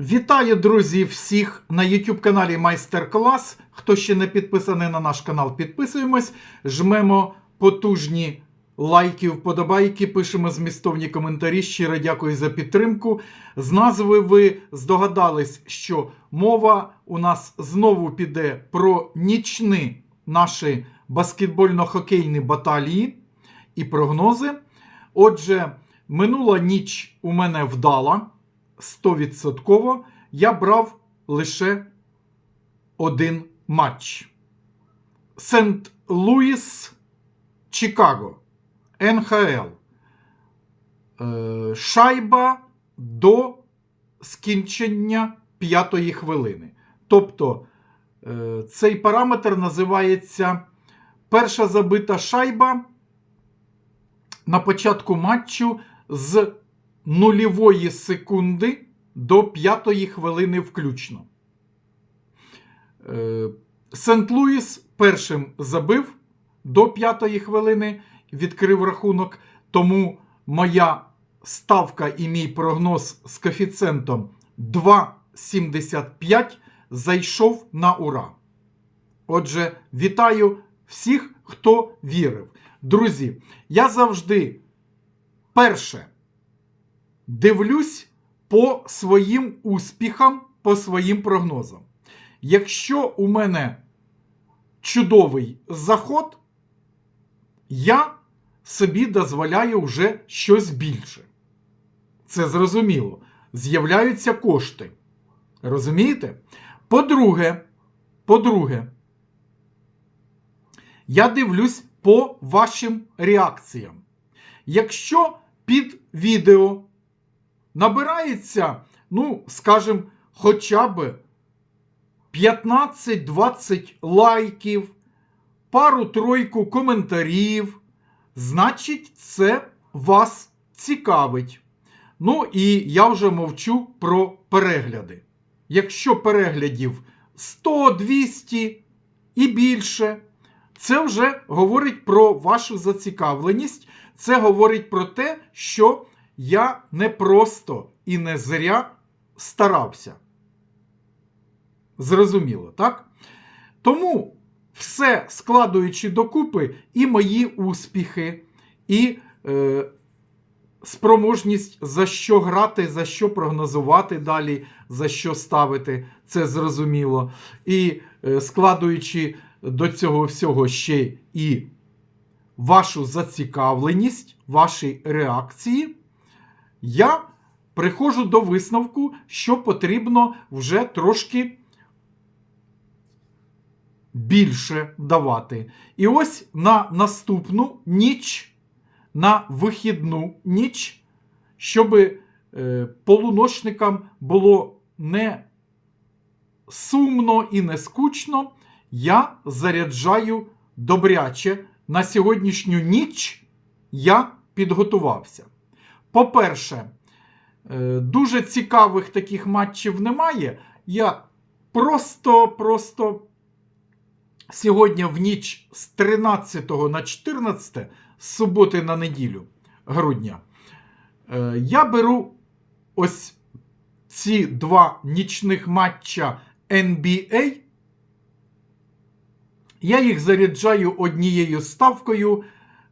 Вітаю, друзі, всіх на YouTube каналі Майстер-клас. Хто ще не підписаний на наш канал, підписуємось, жмемо потужні лайки, вподобайки, пишемо змістовні коментарі. Щиро дякую за підтримку. З назви ви здогадались, що мова у нас знову піде про нічні наші баскетбольно-хокейні баталії і прогнози. Отже, минула ніч у мене вдала. 100% я брав лише один матч. Сент Луїс, Чикаго, НХЛ. Е, Шайба до скінчення п'ятої хвилини. Тобто е, цей параметр називається перша забита шайба на початку матчу з нульової секунди до п'ятої хвилини включно. Е, Сент-Луїс першим забив до п'ятої хвилини, відкрив рахунок. Тому моя ставка і мій прогноз з коефіцієнтом 2,75 зайшов на ура. Отже, вітаю всіх, хто вірив. Друзі, я завжди перше дивлюсь по своїм успіхам, по своїм прогнозам. Якщо у мене чудовий заход, я собі дозволяю вже щось більше. Це зрозуміло. З'являються кошти. Розумієте? По-друге, по-друге, я дивлюсь по вашим реакціям. Якщо під відео набирається, ну, скажімо, хоча б 15-20 лайків, пару-тройку коментарів, значить, це вас цікавить. Ну і я вже мовчу про перегляди. Якщо переглядів 100-200 і більше, це вже говорить про вашу зацікавленість. Це говорить про те, що я не просто і не зря старався. Зрозуміло, так? Тому все складуючи докупи, і мої успіхи, і е, спроможність за що грати, за що прогнозувати далі, за що ставити, це зрозуміло. І е, складуючи до цього всього ще і вашу зацікавленість, ваші реакції, я приходжу до висновку, що потрібно вже трошки більше давати. І ось на наступну ніч, на вихідну ніч, щоб е, полуночникам було не сумно і не скучно, я заряджаю добряче. На сьогоднішню ніч я підготувався. По-перше, е, дуже цікавих таких матчів немає. Я просто-просто сьогодні в ніч з 13 на 14, з суботи на неділю грудня, е, я беру ось ці два нічних матча NBA. Я їх заряджаю однією ставкою.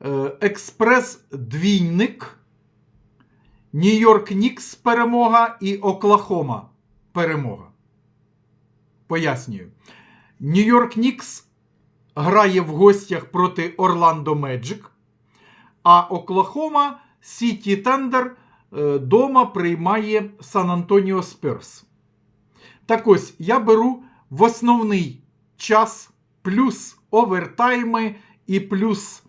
е, Експрес-двійник. Нью-Йорк Нікс перемога і Оклахома перемога. Пояснюю. Нью-Йорк Нікс грає в гостях проти Орландо Меджик, а Оклахома Сіті Тендер дома приймає Сан Антоніо Сперс. Так ось я беру в основний час плюс овертайми і плюс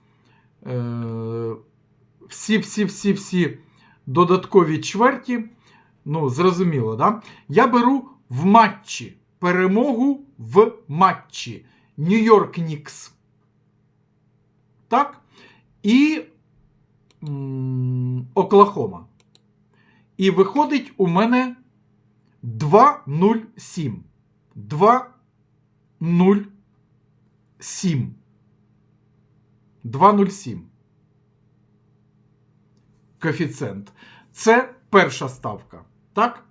е, всі-всі-всі-всі додаткові чверті. Ну, зрозуміло, да? Я беру в матчі перемогу в матчі Нью-Йорк Нікс. Так? І Оклахома. І виходить у мене 2-0-7. 2-0-7. 2,07. Коефіцієнт. Це перша ставка. Так?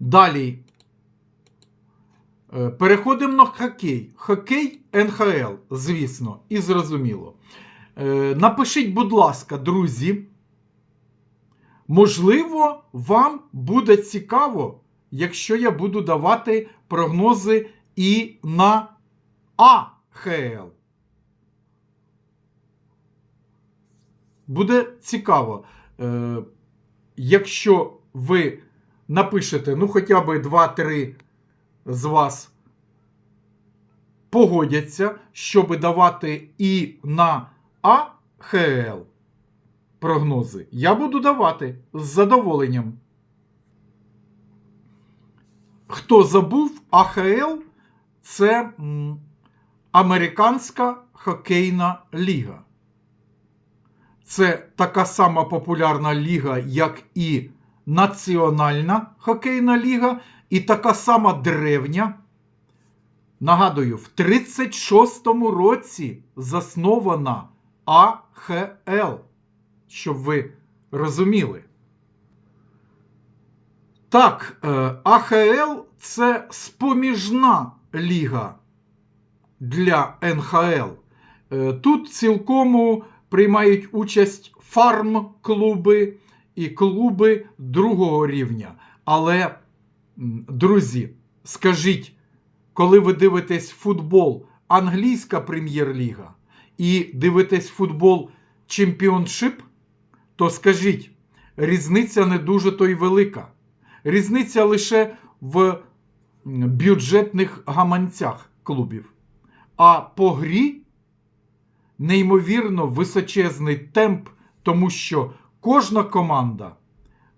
Далі. Е, Переходимо на хокей. Хокей НХЛ, звісно, і зрозуміло. Е, Напишіть, будь ласка, друзі. Можливо, вам буде цікаво, якщо я буду давати прогнози і на АХЛ. Буде цікаво, е, якщо ви напишете, ну, хоча б 2-3 з вас погодяться, щоб давати і на АХЛ прогнози, я буду давати з задоволенням. Хто забув, АХЛ це Американська хокейна ліга. Це така сама популярна ліга, як і Національна хокейна ліга, і така сама древня. Нагадую, в 36-му році заснована АХЛ, щоб ви розуміли. Так, е, АХЛ це споміжна ліга для НХЛ. Е, Тут цілком приймають участь фарм-клуби і клуби другого рівня. Але, друзі, скажіть, коли ви дивитесь футбол англійська прем'єр-ліга і дивитесь футбол чемпіоншип, то скажіть, різниця не дуже то й велика. Різниця лише в бюджетних гаманцях клубів. А по грі неймовірно височезний темп, тому що кожна команда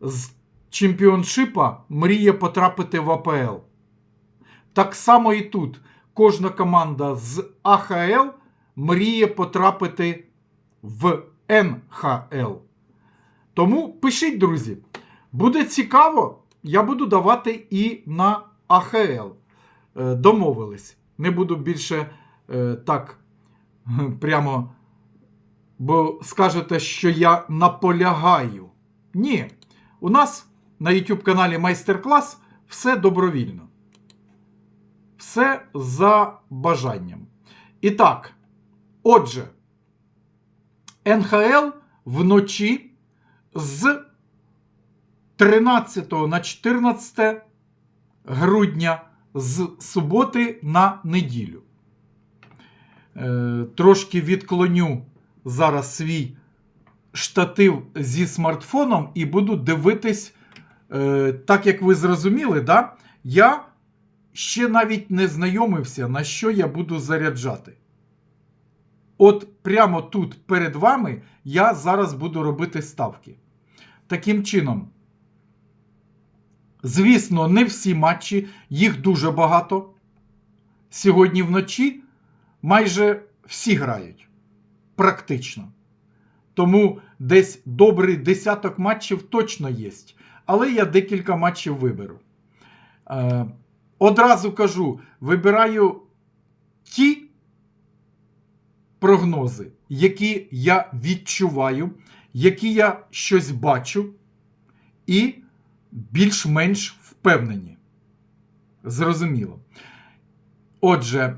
з чемпіоншипа мріє потрапити в АПЛ. Так само і тут кожна команда з АХЛ мріє потрапити в НХЛ. Тому пишіть, друзі. Буде цікаво, я буду давати і на АХЛ. Е, Домовились. Не буду більше е, так прямо, бо скажете, що я наполягаю. Ні, у нас на YouTube каналі майстер-клас все добровільно. Все за бажанням. І так, отже, НХЛ вночі з 13 на 14 грудня з суботи на неділю. Е, трошки відклоню зараз свій штатив зі смартфоном і буду дивитись, е, так як ви зрозуміли, да? я ще навіть не знайомився, на що я буду заряджати. От прямо тут перед вами я зараз буду робити ставки. Таким чином, звісно, не всі матчі, їх дуже багато. Сьогодні вночі майже всі грають. Практично. Тому десь добрий десяток матчів точно є. Але я декілька матчів виберу. Е, одразу кажу: вибираю ті прогнози, які я відчуваю, які я щось бачу, і більш-менш впевнені. Зрозуміло. Отже,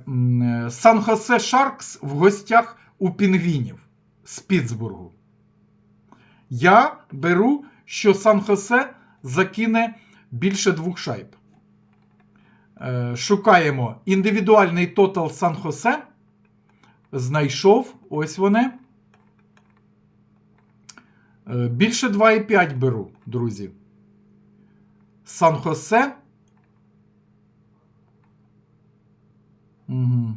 Сан-Хосе Шаркс в гостях у Пінгвінів з Пітсбургу. Я беру, що Сан-Хосе закине більше двох шайб. Е, Шукаємо індивідуальний тотал Сан-Хосе. Знайшов. Ось вони. Е, Більше 2,5 беру, друзі. Сан-Хосе. Угу.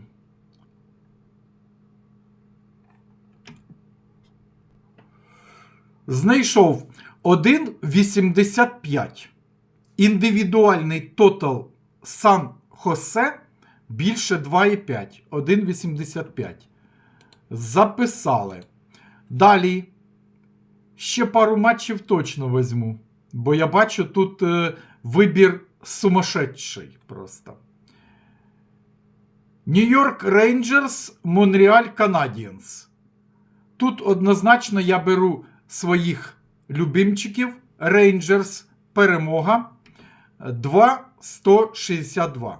Знайшов 1,85. Індивідуальний тотал Сан Хосе більше 2,5. 1,85. Записали. Далі. Ще пару матчів точно візьму. Бо я бачу тут е, вибір сумасшедший просто. Нью-Йорк Рейнджерс, Монреаль Канадіенс. Тут однозначно я беру своїх любимчиків. Рейнджерс перемога. 2,162.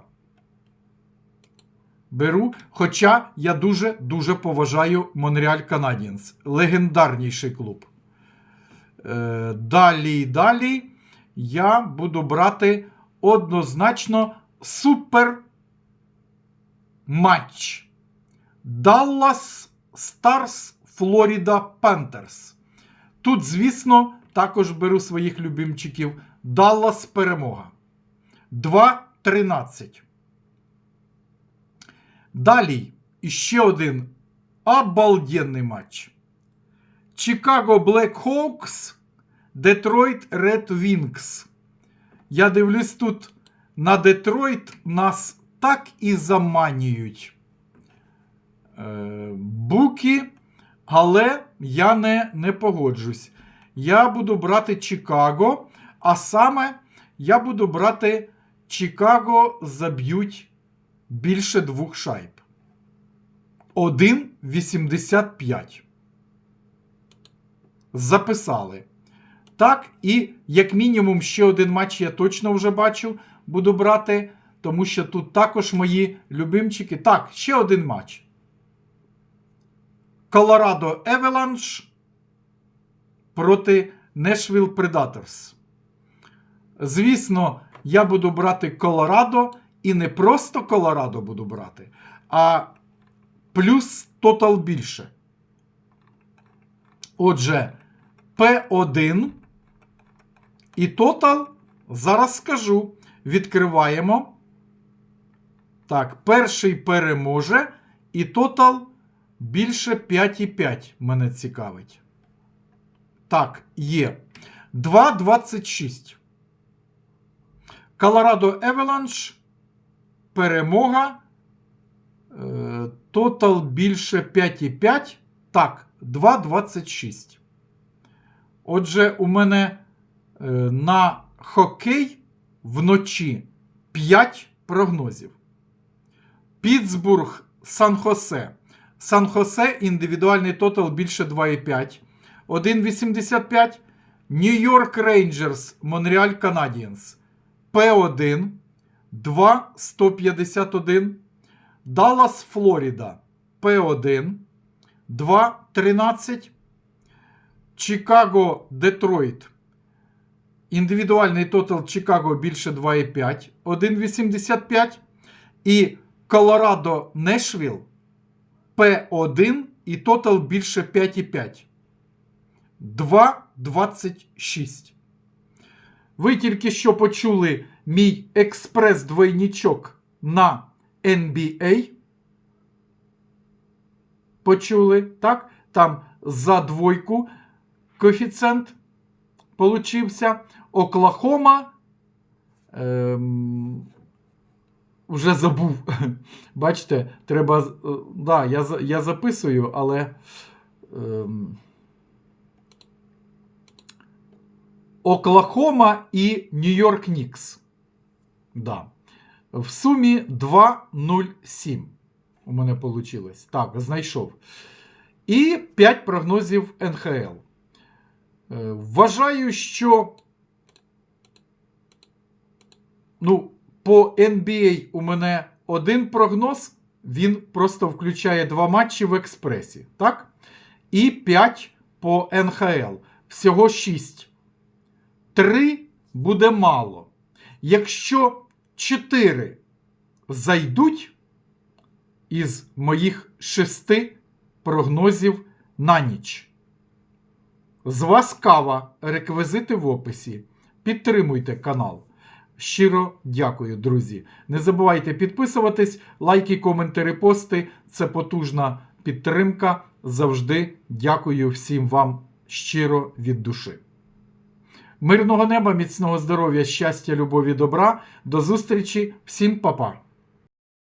Беру, хоча я дуже-дуже поважаю Монреаль Canadiens. Легендарніший клуб. Е, далі, далі я буду брати однозначно супер матч. Dallas Stars Florida Panthers. Тут, звісно, також беру своїх любимчиків. Dallas перемога. 2-13. Далі іще один обалденний матч. Chicago Blackhawks, Detroit Red Wings. Я дивлюсь тут на Детройт нас так і заманюють. Е, буки, але я не, не погоджусь. Я буду брати Чикаго, а саме я буду брати Чикаго заб'ють більше двох шайб. 1,85. Записали. Так, і як мінімум ще один матч я точно вже бачу, буду брати, тому що тут також мої любимчики. Так, ще один матч. Колорадо Евеланш проти Нешвіл Predators. Звісно, я буду брати Колорадо і не просто Колорадо буду брати, а плюс тотал більше. Отже, P1 і тотал зараз скажу. Відкриваємо. Так, перший переможе, і тотал більше 5,5 мене цікавить. Так, є. 2,26. Colorado Avalanche. Перемога. Е, Тотал більше 5,5. Так, 2,26. Отже, у мене е, на хокей вночі 5 прогнозів. Пітсбург, Сан-Хосе. Сан-Хосе індивідуальний тотал більше 2,5. 1,85. Нью-Йорк Рейнджерс, Монреаль Канадієнс. П1. 2,151. Даллас, Флоріда. П1. 2,13. Чикаго, Детройт. Індивідуальний тотал Чикаго більше 2,5. 1,85. І Колорадо Нешвіл П1 і тотал більше 5,5. 2,26. Ви тільки що почули мій експрес-двойнічок на NBA. Почули, так? Там за двойку коефіцієнт получився. Оклахома. Ем, вже забув. Бачите, треба. е, Да, я, я записую, але. Ем, Оклахома і Нью-Йорк Нікс. Да. В сумі 2,07. У мене вийшло. Так, знайшов. І 5 прогнозів НХЛ. Е, Вважаю, що. Ну, по NBA у мене один прогноз. Він просто включає два матчі в експресі. Так? І 5 по НХЛ. Всього 6. 3 буде мало. Якщо 4 зайдуть із моїх 6 прогнозів на ніч. З вас кава, реквізити в описі. Підтримуйте канал. Щиро дякую, друзі. Не забувайте підписуватись, лайки, коменти, репости. Це потужна підтримка. Завжди дякую всім вам щиро від душі. Мирного неба, міцного здоров'я, щастя, любові, добра. До зустрічі, всім па-па!